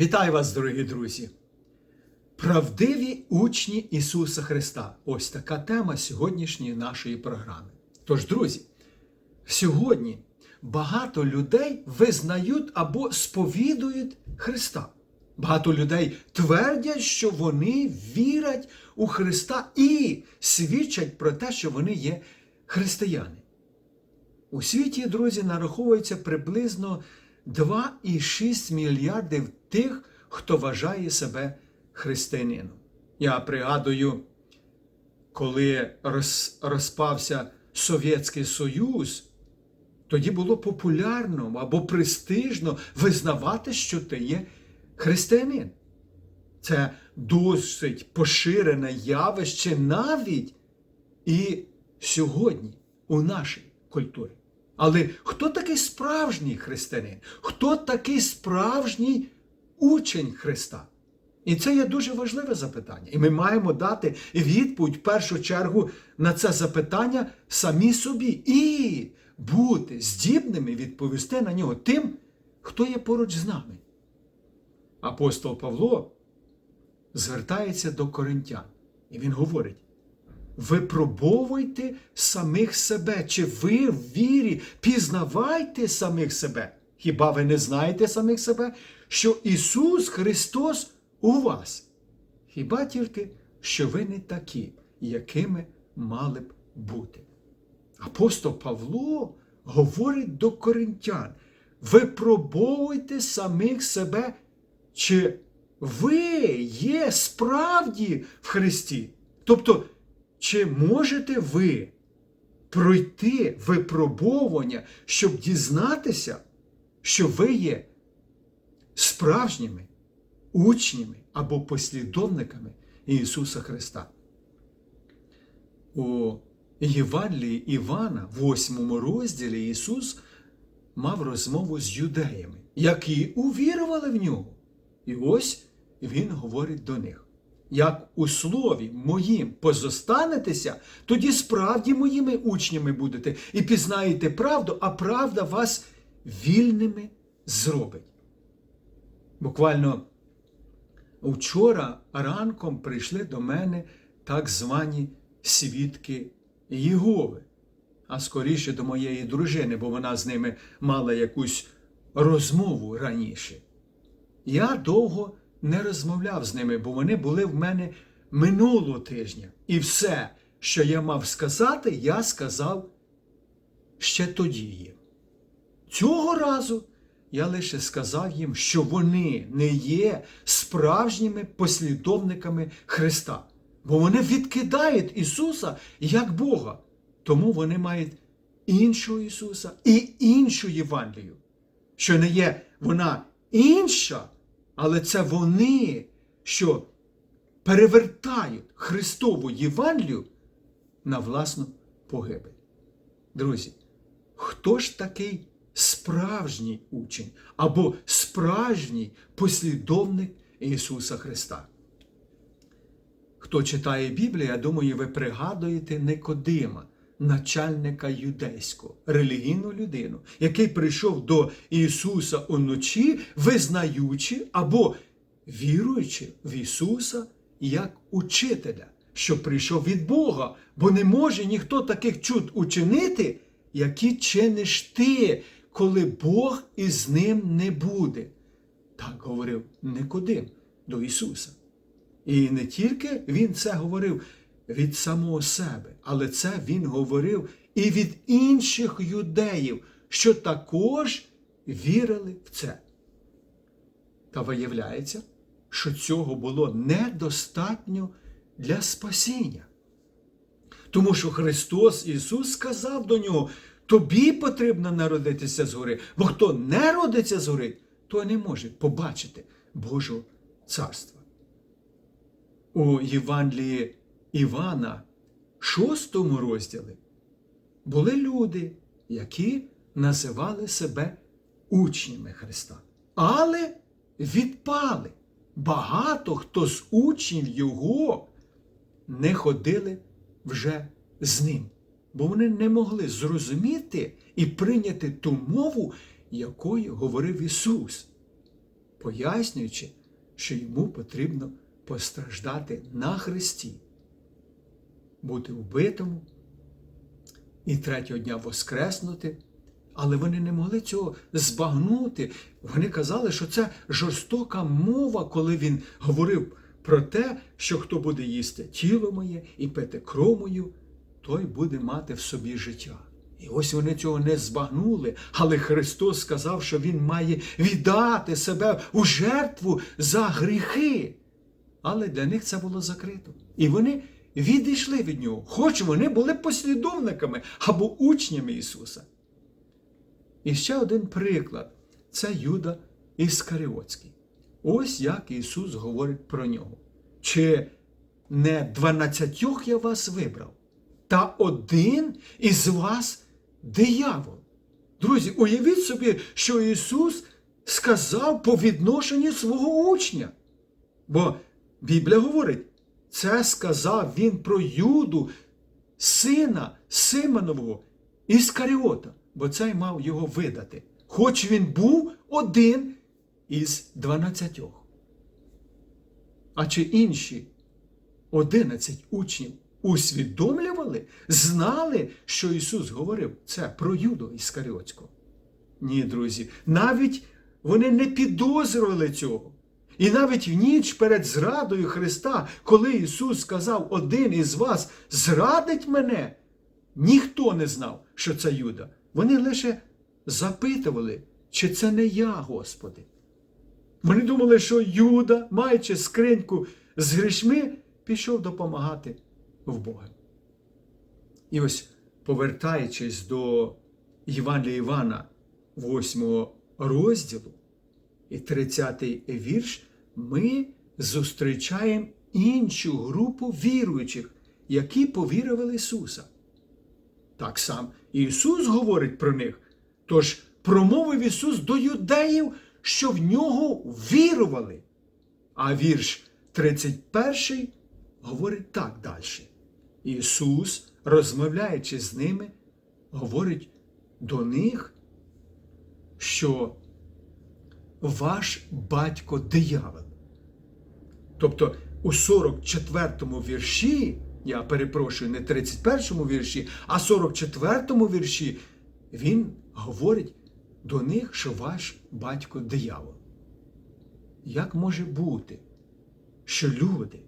Вітаю вас, дорогі друзі! Правдиві учні Ісуса Христа. Ось така тема сьогоднішньої нашої програми. Тож, друзі, сьогодні багато людей визнають або сповідують Христа. Багато людей твердять, що вони вірять у Христа і свідчать про те, що вони є християни. У світі, друзі, нараховується приблизно 2,6 мільярдів тих, хто вважає себе християнином. Я пригадую, коли роз, розпався Совєтський Союз, тоді було популярно або престижно визнавати, що ти є християнин. Це досить поширене явище навіть і сьогодні у нашій культурі. Але хто такий справжній християнин? Хто такий справжній учень Христа? І це є дуже важливе запитання. І ми маємо дати відповідь в першу чергу на це запитання самі собі і бути здібними відповісти на нього тим, хто є поруч з нами. Апостол Павло звертається до коринтян, і він говорить: випробовуйте самих себе, чи ви в вірі пізнавайте самих себе. Хіба ви не знаєте самих себе, що Ісус Христос у вас? Хіба тільки, що ви не такі, якими мали б бути? Апостол Павло говорить до коринтян: випробовуйте самих себе, чи ви є справді в Христі. Тобто, чи можете ви пройти випробовування, щоб дізнатися, що ви є справжніми учнями або послідовниками Ісуса Христа? У Євангелії Івана, в 8 розділі, Ісус мав розмову з юдеями, які увірували в нього. І ось Він говорить до них. Як у слові моїм позостанетеся, тоді справді моїми учнями будете і пізнаєте правду, а правда вас вільними зробить. Буквально вчора ранком прийшли до мене так звані свідки Єгови, а скоріше до моєї дружини, бо вона з ними мала якусь розмову раніше. Я довго не розмовляв з ними, бо вони були в мене минулого тижня. І все, що я мав сказати, я сказав ще тоді їм. Цього разу я лише сказав їм, що вони не є справжніми послідовниками Христа, бо вони відкидають Ісуса як Бога. Тому вони мають іншого Ісуса і іншу Євангелію, що не є вона інша. Але це вони, що перевертають Христову Євангелію на власну погибель. Друзі, хто ж такий справжній учень або справжній послідовник Ісуса Христа? Хто читає Біблію, я думаю, ви пригадуєте Никодима, начальника юдейського, релігійну людину, який прийшов до Ісуса уночі, визнаючи або віруючи в Ісуса як учителя, що прийшов від Бога, бо не може ніхто таких чуд учинити, які чиниш ти, коли Бог із ним не буде. Так говорив Никодим до Ісуса. І не тільки Він це говорив від самого себе, але це він говорив і від інших юдеїв, що також вірили в це. Та виявляється, що цього було недостатньо для спасіння. Тому що Христос Ісус сказав до нього, тобі потрібно народитися згори, бо хто не родиться згори, то не може побачити Божого царства. У Євангелії Івана, шостому розділі, були люди, які називали себе учнями Христа. Але відпали. Багато хто з учнів Його не ходили вже з ним, бо вони не могли зрозуміти і прийняти ту мову, якою говорив Ісус. пояснюючи, що йому потрібно постраждати на Христі, бути вбитому і третього дня воскреснути. Але вони не могли цього збагнути. Вони казали, що це жорстока мова, коли він говорив про те, що хто буде їсти тіло моє і пити кров мою, той буде мати в собі життя. І ось вони цього не збагнули, але Христос сказав, що Він має віддати себе у жертву за гріхи. Але для них це було закрито. І вони відійшли від нього, хоч вони були послідовниками або учнями Ісуса. І ще один приклад це Юда Іскаріотський. Ось як Ісус говорить про нього. Чи не дванадцятьох я вас вибрав, та один із вас диявол. Друзі, уявіть собі, що Ісус сказав по відношенню свого учня. Бо Біблія говорить, це сказав Він про Юду, сина Симонового Іскаріота, бо цей мав його видати, хоч він був один із дванадцятьох. А чи інші одинадцять учнів усвідомлювали, знали, що Ісус говорив це про Юду Іскаріотського? Ні, друзі, навіть вони не підозрювали цього. І навіть в ніч перед зрадою Христа, коли Ісус сказав, один із вас зрадить мене, ніхто не знав, що це Юда. Вони лише запитували, чи це не я, Господи. Вони думали, що Юда, маючи скриньку з грішми, пішов допомагати в Бога. І ось, повертаючись до Євангелія Івана, 8 розділу і 30 вірш, ми зустрічаємо іншу групу віруючих, які повірили Ісуса. Так сам Ісус говорить про них. Тож промовив Ісус до юдеїв, що в нього вірували. А вірш 31 говорить так далі. Ісус, розмовляючи з ними, говорить до них, що ваш батько диявол. Тобто у 44-му вірші, я перепрошую, не 31-му вірші, а 44-му вірші, він говорить до них, що ваш батько диявол. Як може бути, що люди,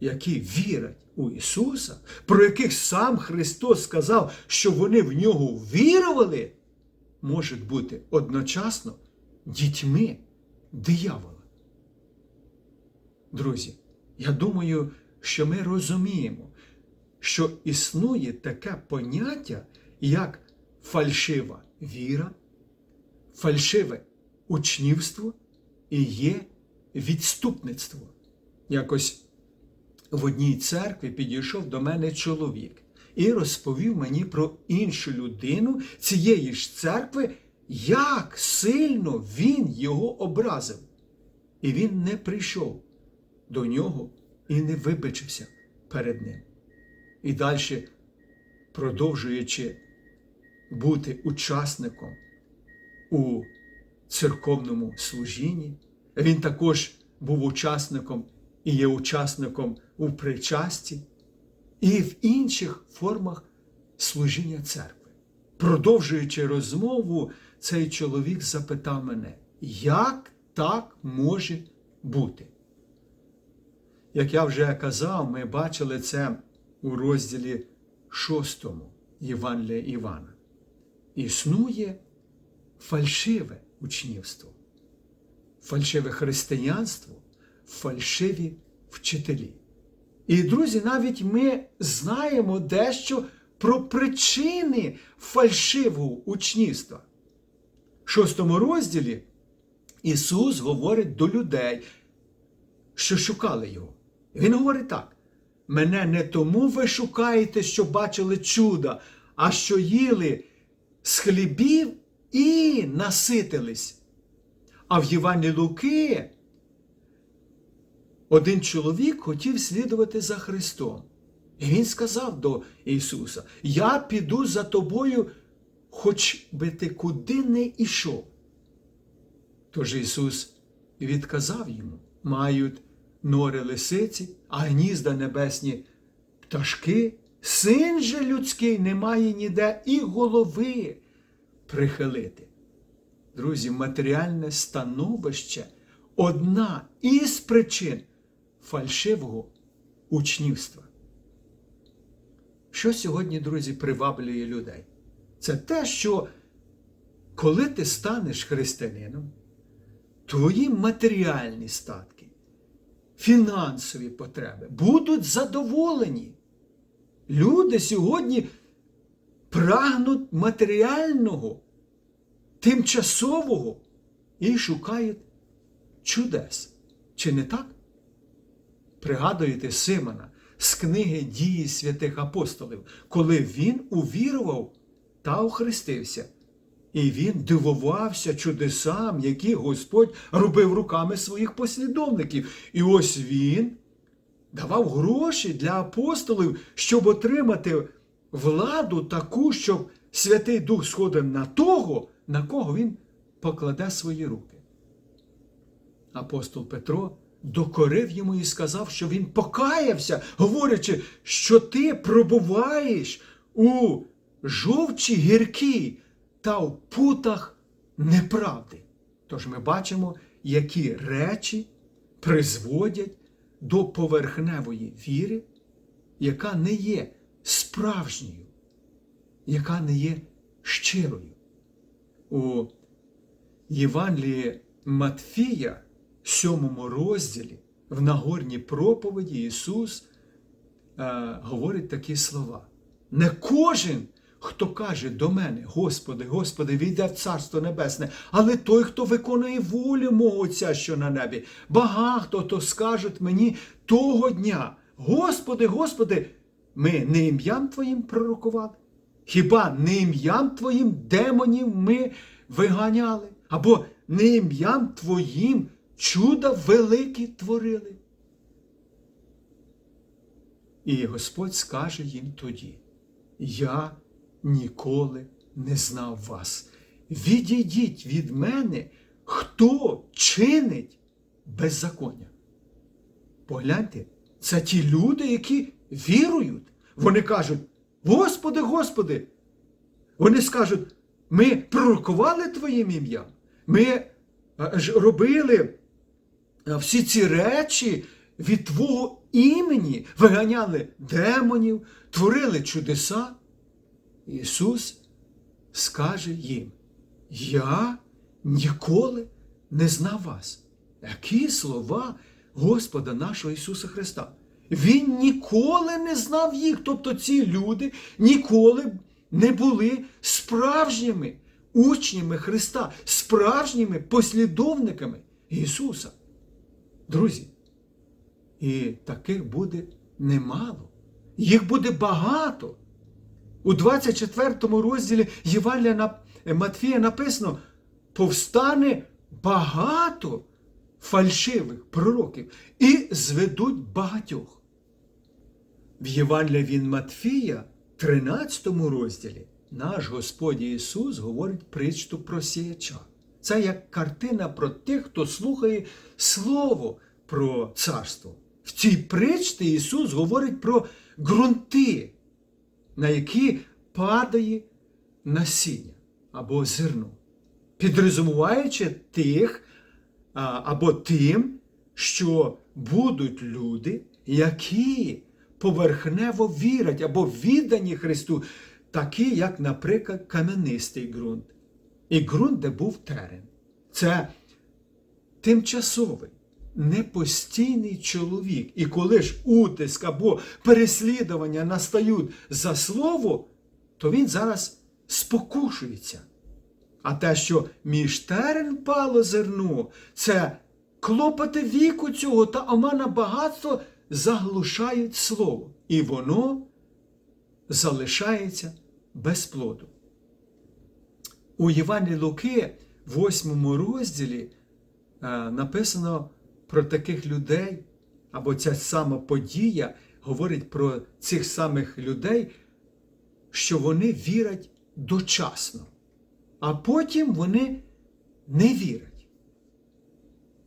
які вірять у Ісуса, про яких сам Христос сказав, що вони в нього вірували, можуть бути одночасно дітьми диявола? Друзі, я думаю, що ми розуміємо, що існує таке поняття, як фальшива віра, фальшиве учнівство і є відступництво. Якось в одній церкві підійшов до мене чоловік і розповів мені про іншу людину цієї ж церкви, як сильно він його образив. І він не прийшов до нього і не вибачився перед ним. І далі, продовжуючи бути учасником у церковному служінні, він також був учасником і є учасником у причасті і в інших формах служіння церкви. Продовжуючи розмову, цей чоловік запитав мене, як так може бути? Як я вже казав, ми бачили це у розділі 6 Євангелія Івана. Існує фальшиве учнівство, фальшиве християнство, фальшиві вчителі. І, друзі, навіть ми знаємо дещо про причини фальшивого учнівства. В шостому розділі Ісус говорить до людей, що шукали Його. Він говорить так: мене не тому ви шукаєте, що бачили чуда, а що їли з хлібів і наситились. А в Євангелії Луки один чоловік хотів слідувати за Христом. І він сказав до Ісуса: Я піду за тобою, хоч би ти куди не йшов. Тож Ісус відказав йому: мають нори лисиці, а гнізда небесні пташки, син же людський не має ніде і голови прихилити. Друзі, матеріальне становище одна із причин фальшивого учнівства. Що сьогодні, друзі, приваблює людей? Це те, що коли ти станеш християнином, твої матеріальні статки, фінансові потреби будуть задоволені. Люди сьогодні прагнуть матеріального, тимчасового і шукають чудес. Чи не так? Пригадуєте Симона з книги дії святих апостолів, коли він увірував та охрестився. І він дивувався чудесам, які Господь робив руками своїх послідовників. І ось він давав гроші для апостолів, щоб отримати владу таку, щоб Святий Дух сходив на того, на кого він покладе свої руки. Апостол Петро докорив йому і сказав, що він покаявся, говорячи, що ти пробуваєш у жовчі гіркій та в путах неправди. Тож ми бачимо, які речі призводять до поверхневої віри, яка не є справжньою, яка не є щирою. У Євангелії Матфія, сьомому розділі, в Нагорній проповіді Ісус е, говорить такі слова. Не кожен, хто каже до мене, Господи, Господи, війде в Царство Небесне, але той, хто виконує волю мого Отця, що на небі, багато то скажуть мені того дня, Господи, Господи, ми не ім'ям Твоїм пророкували? Хіба не ім'ям Твоїм демонів ми виганяли? Або не ім'ям Твоїм чуда великі творили? І Господь скаже їм тоді: Я ніколи не знав вас. Відійдіть від мене, хто чинить беззаконня. Погляньте, це ті люди, які вірують. Вони кажуть, Господи, Господи. Вони скажуть, ми пророкували Твоїм ім'ям, ми е, робили всі ці речі від Твого імені, виганяли демонів, творили чудеса. Ісус скаже їм, Я ніколи не знав вас. Які слова Господа нашого Ісуса Христа? Він ніколи не знав їх. Тобто ці люди ніколи не були справжніми учнями Христа, справжніми послідовниками Ісуса. Друзі, і таких буде немало. Їх буде багато. У 24 розділі Євангелія Матфія написано: повстане багато фальшивих пророків і зведуть багатьох. В Євангелії від Матфія, 13 розділі, наш Господь Ісус говорить притчу про сіяча. Це як картина про тих, хто слухає Слово про царство. В цій притчі Ісус говорить про ґрунти, на які падає насіння або зерно, підрозумуваючи тих або тим, що будуть люди, які поверхнево вірять або віддані Христу, такі, як, наприклад, кам'янистий ґрунт. І ґрунт, де був терен. Це тимчасовий, непостійний чоловік. І коли ж утиск або переслідування настають за слово, то він зараз спокушується. А те, що між терен пало зерно, це клопоти віку цього та омана багатство заглушають слово. І воно залишається без плоду. У Євангелії Луки, в 8 розділі, написано про таких людей, або ця сама подія говорить про цих самих людей, що вони вірять дочасно, а потім вони не вірять.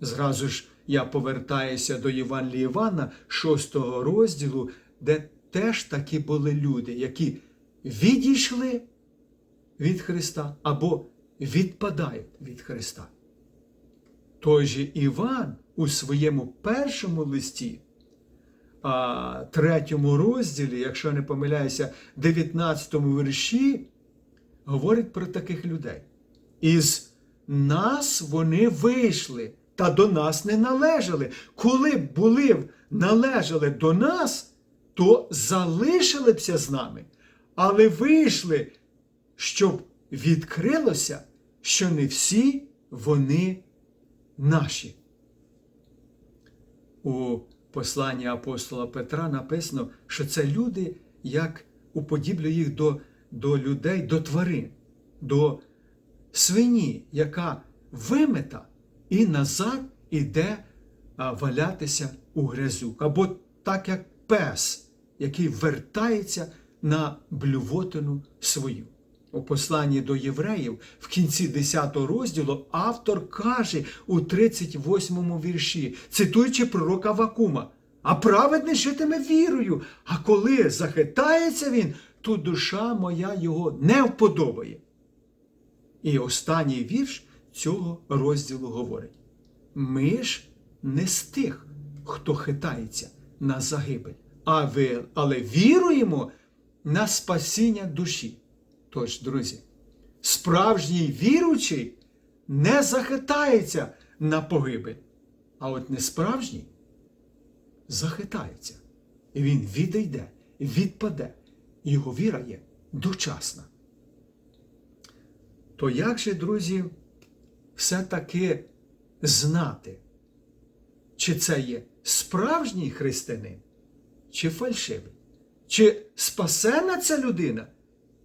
Зразу ж я повертаюся до Євангелія Івана, 6 розділу, де теж такі були люди, які відійшли від Христа або відпадають від Христа. Той же Іван у своєму першому листі, третьому розділі, якщо не помиляюся, 19 вірші, говорить про таких людей. Із нас вони вийшли та до нас не належали. Коли б були належали до нас, то залишили бся з нами, але вийшли, щоб відкрилося, що не всі вони наші. У посланні апостола Петра написано, що це люди, як уподіблює їх до, до людей, до тварин, до свині, яка вимита і назад іде валятися у грязю. Або так як пес, який вертається на блювотину свою. У посланні до євреїв в кінці 10 розділу автор каже у 38 вірші, цитуючи пророка Вакума, а праведний житиме вірою, а коли захитається він, то душа моя його не вподобає. І останній вірш цього розділу говорить: ми ж не з тих, хто хитається на загибель, а ви, але віруємо на спасіння душі. Тож, друзі, справжній віруючий не захитається на погибель, а от несправжній захитається. І він відійде, відпаде. Його віра є дочасна. То як же, друзі, все-таки знати, чи це є справжній християнин, чи фальшивий? Чи спасена ця людина,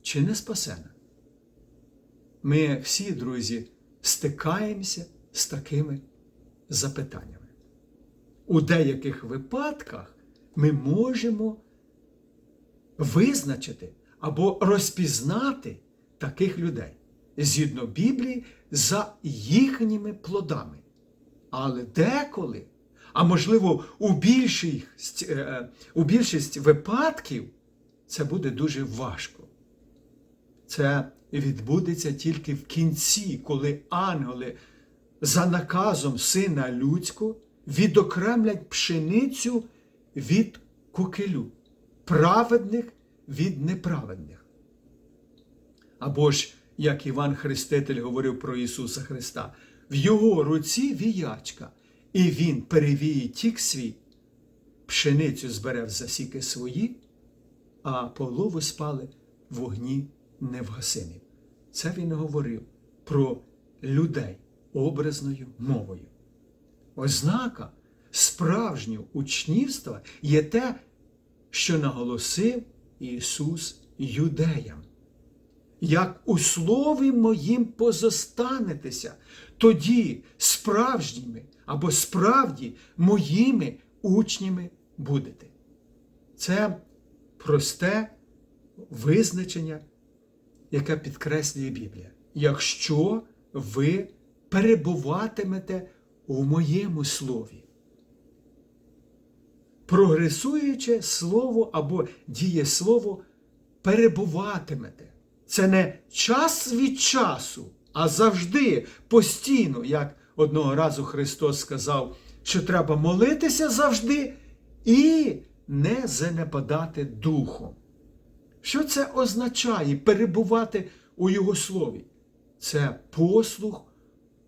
чи не спасена? Ми всі, друзі, стикаємося з такими запитаннями. У деяких випадках ми можемо визначити або розпізнати таких людей згідно Біблії за їхніми плодами. Але деколи, а можливо, у більшість, е, у більшість випадків це буде дуже важко. Це відбудеться тільки в кінці, коли ангели за наказом Сина Людського відокремлять пшеницю від кукелю, праведних від неправедних. Або ж, як Іван Хреститель говорив про Ісуса Христа, в Його руці віячка, і Він перевіє тік свій, пшеницю збере в засіки свої, а полову спали в вогні невгасимі. Це він говорив про людей образною мовою. Ознака справжнього учнівства є те, що наголосив Ісус юдеям. Як у слові моїм позостанетеся, тоді справжніми або справді моїми учнями будете. Це просте визначення, яке підкреслює Біблія. Якщо ви перебуватимете у моєму слові. Прогресуюче слово або дієслово перебуватимете. Це не час від часу, а завжди, постійно, як одного разу Христос сказав, що треба молитися завжди і не занепадати духом. Що це означає перебувати у Його слові? Це послух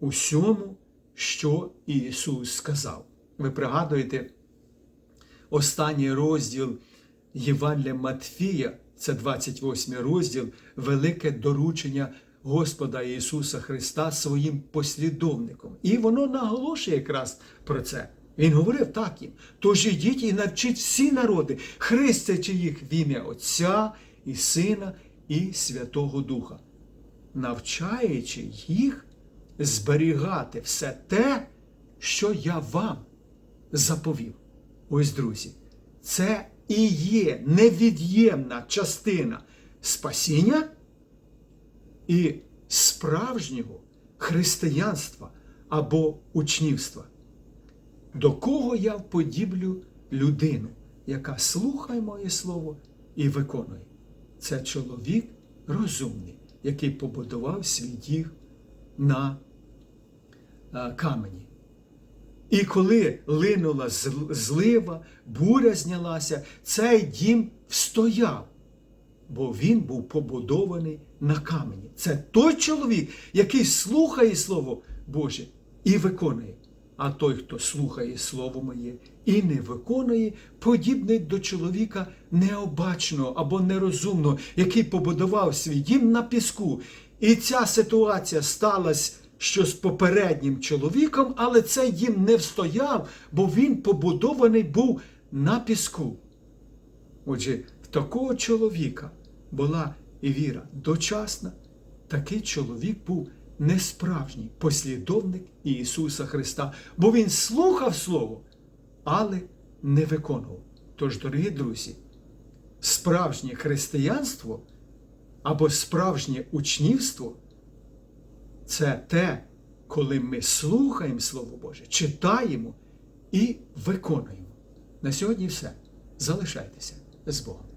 усьому, що Ісус сказав. Ви пригадуєте останній розділ Євангелія Матфія, це 28 розділ, велике доручення Господа Ісуса Христа своїм послідовникам. І воно наголошує якраз про це. Він говорив так їм. Тож ідіть і навчіть всі народи, хрестячи їх в ім'я Отця і Сина і Святого Духа, навчаючи їх зберігати все те, що я вам заповів. Ось, друзі, це і є невід'ємна частина спасіння і справжнього християнства або учнівства. До кого я вподіблю людину, яка слухає моє слово і виконує. Це чоловік розумний, який побудував свій дім на е, камені. І коли линула злива, буря знялася, цей дім встояв, бо він був побудований на камені. Це той чоловік, який слухає Слово Боже і виконує. А той, хто слухає Слово моє і не виконує, подібний до чоловіка необачного або нерозумного, який побудував свій дім на піску. І ця ситуація сталася що з попереднім чоловіком, але цей дім не встояв, бо він побудований був на піску. Отже, в такого чоловіка була і віра дочасна, такий чоловік був несправжній послідовник Ісуса Христа, бо Він слухав Слово, але не виконував. Тож, дорогі друзі, справжнє християнство або справжнє учнівство це те, коли ми слухаємо Слово Боже, читаємо і виконуємо. На сьогодні все. Залишайтеся з Богом.